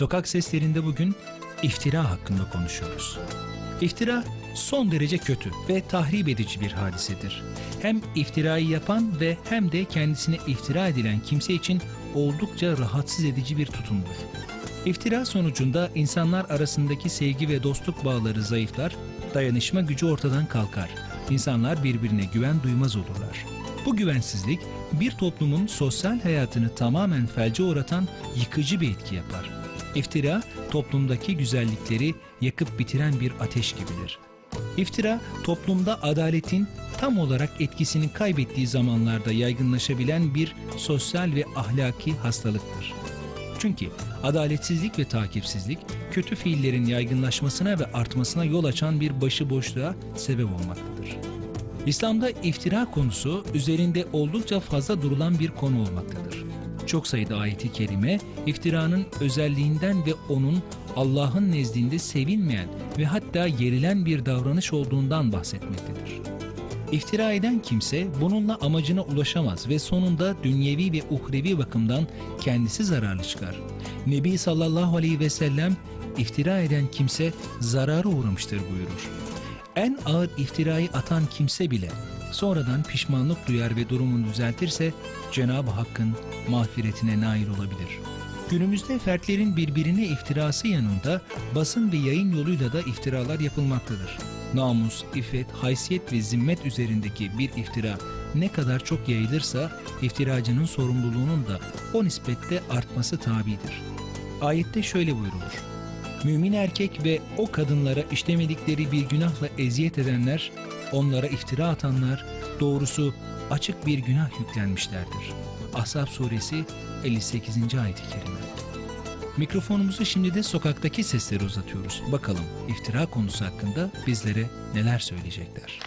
Sokak seslerinde bugün iftira hakkında konuşuyoruz. İftira son derece kötü ve tahrip edici bir hadisedir. Hem iftirayı yapan ve hem de kendisine iftira edilen kimse için oldukça rahatsız edici bir tutumdur. İftira sonucunda insanlar arasındaki sevgi ve dostluk bağları zayıflar, dayanışma gücü ortadan kalkar. İnsanlar birbirine güven duymaz olurlar. Bu güvensizlik bir toplumun sosyal hayatını tamamen felce uğratan yıkıcı bir etki yapar. İftira toplumdaki güzellikleri yakıp bitiren bir ateş gibidir. İftira toplumda adaletin tam olarak etkisini kaybettiği zamanlarda yaygınlaşabilen bir sosyal ve ahlaki hastalıktır. Çünkü adaletsizlik ve takipsizlik kötü fiillerin yaygınlaşmasına ve artmasına yol açan bir başıboşluğa sebep olmaktadır. İslam'da iftira konusu üzerinde oldukça fazla durulan bir konu olmaktadır. Çok sayıda ayeti kerime iftiranın özelliğinden ve onun Allah'ın nezdinde sevilmeyen ve hatta yerilen bir davranış olduğundan bahsetmektedir. İftira eden kimse bununla amacına ulaşamaz ve sonunda dünyevi ve uhrevi bakımdan kendisi zararlı çıkar. Nebi sallallahu aleyhi ve sellem iftira eden kimse zarara uğramıştır buyurur. En ağır iftirayı atan kimse bile sonradan pişmanlık duyar ve durumunu düzeltirse Cenab-ı Hakk'ın mağfiretine nail olabilir. Günümüzde fertlerin birbirine iftirası yanında basın ve yayın yoluyla da iftiralar yapılmaktadır. Namus, iffet, haysiyet ve zimmet üzerindeki bir iftira ne kadar çok yayılırsa iftiracının sorumluluğunun da o nispette artması tabidir. Ayette şöyle buyrulur. Mümin erkek ve o kadınlara işlemedikleri bir günahla eziyet edenler, onlara iftira atanlar, doğrusu açık bir günah yüklenmişlerdir. Ahzab suresi 58. ayet-i kerime. Mikrofonumuzu şimdi de sokaktaki sesleri uzatıyoruz. Bakalım iftira konusu hakkında bizlere neler söyleyecekler.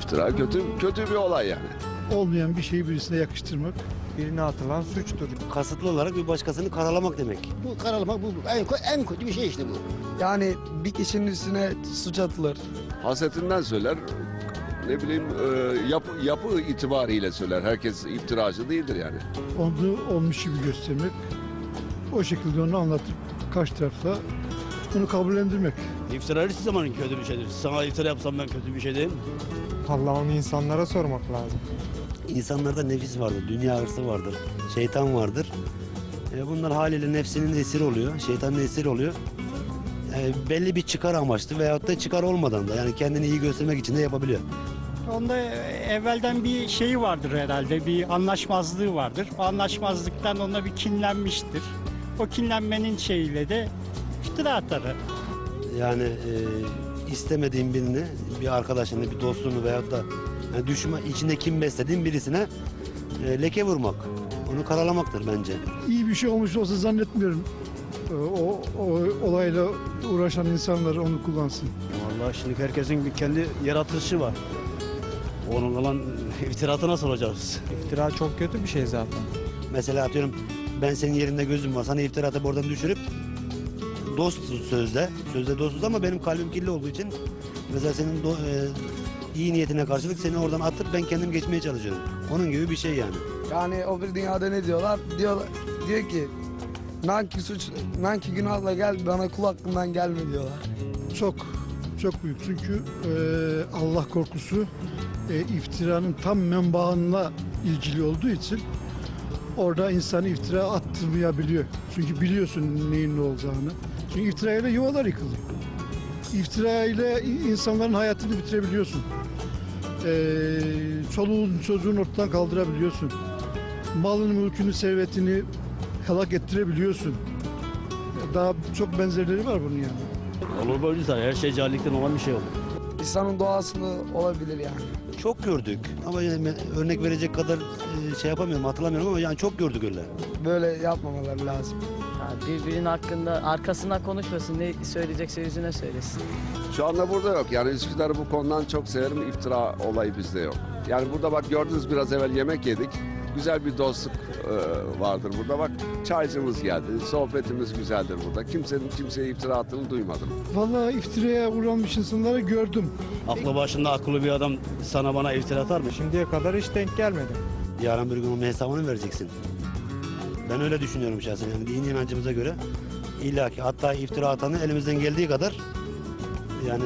İftira kötü kötü bir olay yani. olmayan bir şeyi birisine yakıştırmak. birine atılan suçtur. kasıtlı olarak bir başkasını karalamak demek. Bu karalamak bu bu. en, en kötü bir şey işte bu. Yani bir kişinin üstüne suç atılır. Hasetinden söyler ne bileyim e, yapı, yapı itibariyle söyler. Herkes iftiracı değildir yani. Onu olmuş gibi göstermek. O şekilde onu anlatıp karşı tarafla bunu kabullendirmek. İftira hiçbir zaman kötü bir şeydir. Sana iftira yapsam ben kötü bir şey değil mi? Allah onu insanlara sormak lazım. İnsanlarda nefis vardır, dünya hırsı vardır, şeytan vardır. E, bunlar haliyle nefsinin esiri oluyor, şeytanın esiri oluyor. E, belli bir çıkar amaçlı veyahut da çıkar olmadan da yani kendini iyi göstermek için de yapabiliyor. Onda evvelden bir şeyi vardır herhalde, bir anlaşmazlığı vardır. O anlaşmazlıktan ona bir kinlenmiştir. O kinlenmenin şeyiyle de iftira atar. Yani e, istemediğin birini, bir arkadaşını, bir dostunu veyahut da yani düşman, içinde kim beslediğin birisine e, leke vurmak. Onu karalamaktır bence. İyi bir şey olmuş olsa zannetmiyorum. Ee, O, o olayla uğraşan insanlar onu kullansın. Vallahi şimdi herkesin bir kendi yaratışı var. Onun kalan iftiratı nasıl olacağız? İftira çok kötü bir şey zaten. Mesela atıyorum ben senin yerinde gözüm var. Sana iftira atıp oradan düşürüp dostuz sözde. Sözde dostuz ama benim kalbim kirli olduğu için mesela senin do- e, iyi niyetine karşılık seni oradan atıp ben kendim geçmeye çalışıyorum. Onun gibi bir şey yani. Yani o bir dünyada ne diyorlar? Diyor, diyor ki nanki suç, nanki günahla gel bana kul hakkından gelme diyorlar. Çok çok büyük çünkü e, Allah korkusu e, iftiranın tam menbaınla ilgili olduğu için orada insan iftira attırmayabiliyor. Çünkü biliyorsun neyin ne olacağını. Çünkü iftirayla yuvalar yıkılıyor. İftirayla insanların hayatını bitirebiliyorsun. E, çoluğun çocuğun ortadan kaldırabiliyorsun. Malını, mülkünü, servetini helak ettirebiliyorsun. Daha çok benzerleri var bunun yani. Olur böyle zaten. Her şey cahillikten olan bir şey olur. İnsanın doğasında olabilir yani. Çok gördük ama yani örnek verecek kadar e, şey yapamıyorum hatırlamıyorum ama yani çok gördük öyle. Böyle yapmamaları lazım. Birbirinin hakkında arkasına konuşmasın. Ne söyleyecekse yüzüne söylesin. Şu anda burada yok. Yani Üsküdar'ı bu konudan çok severim. İftira olayı bizde yok. Yani burada bak gördünüz biraz evvel yemek yedik. Güzel bir dostluk e, vardır burada. Bak çaycımız geldi. Sohbetimiz güzeldir burada. Kimsenin kimseye iftira attığını duymadım. Vallahi iftiraya uğramış insanları gördüm. Aklı başında akıllı bir adam sana bana iftira atar mı? Şimdiye kadar hiç denk gelmedi. Yarın bir gün onun hesabını vereceksin. Ben öyle düşünüyorum şahsen yani dini inancımıza göre. İlla ki hatta iftira atanı elimizden geldiği kadar yani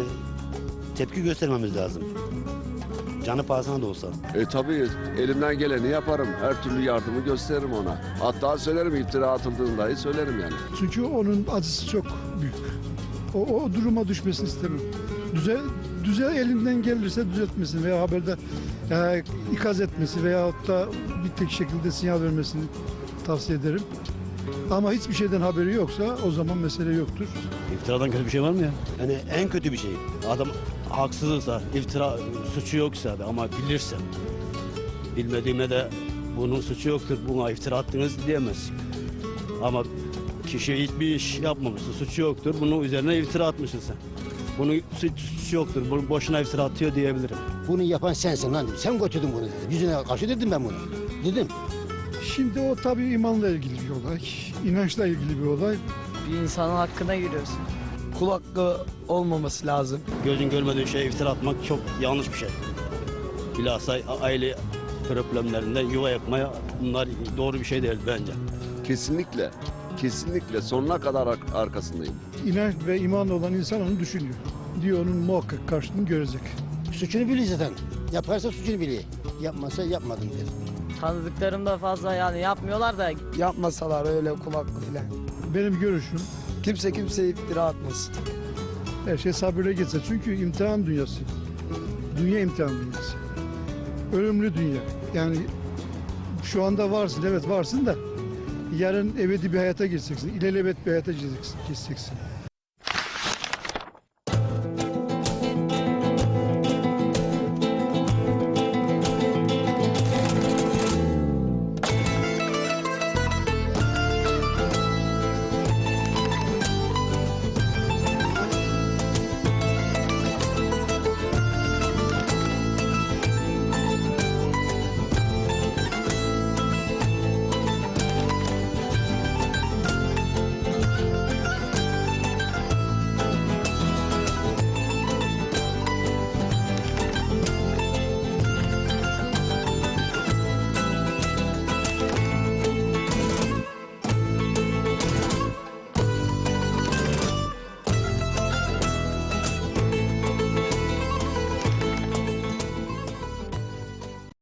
tepki göstermemiz lazım. Canı pahasına da olsa. E tabii elimden geleni yaparım. Her türlü yardımı gösteririm ona. Hatta söylerim iftira atıldığını dahi söylerim yani. Çünkü onun acısı çok büyük. O, o duruma düşmesini istemem. Düzel, düzel elinden gelirse düzeltmesini veya haberde e, ikaz etmesi veyahut da bir tek şekilde sinyal vermesini tavsiye ederim. Ama hiçbir şeyden haberi yoksa o zaman mesele yoktur. İftiradan kötü bir şey var mı ya? Yani en kötü bir şey. Adam haksızsa, iftira suçu yoksa ama bilirse, bilmediğime de bunun suçu yoktur, buna iftira attınız diyemezsin. Ama kişi hiçbir iş yapmamışsa, suçu yoktur, bunun üzerine iftira atmışsın sen. Bunun suç- suçu yoktur, bu boşuna iftira atıyor diyebilirim. Bunu yapan sensin lan dedim. Sen götürdün bunu dedim. Yüzüne karşı dedim ben bunu. Dedim. Şimdi o tabii imanla ilgili bir olay, inançla ilgili bir olay. Bir insanın hakkına giriyorsun. Kul hakkı olmaması lazım. Gözün görmediği şeye iftira atmak çok yanlış bir şey. Bilhassa aile problemlerinde yuva yapmaya bunlar doğru bir şey değil bence. Kesinlikle, kesinlikle sonuna kadar ar- arkasındayım. İnanç ve iman olan insan onu düşünüyor. Diyor onun muhakkak karşılığını görecek. Suçunu biliyor zaten. Yaparsa suçunu biliyor. Yapmazsa yapmadım der. Tanıdıklarım da fazla yani yapmıyorlar da Yapmasalar öyle kul hakkıyla. Benim görüşüm Kimse kimseye iftira atmasın. her şey sabırla geçse. Çünkü imtihan dünyası. Dünya imtihan dünyası. Ölümlü dünya. Yani şu anda varsın, evet varsın da yarın ebedi bir hayata geçeceksin. İlelebet bir hayata geçeceksin.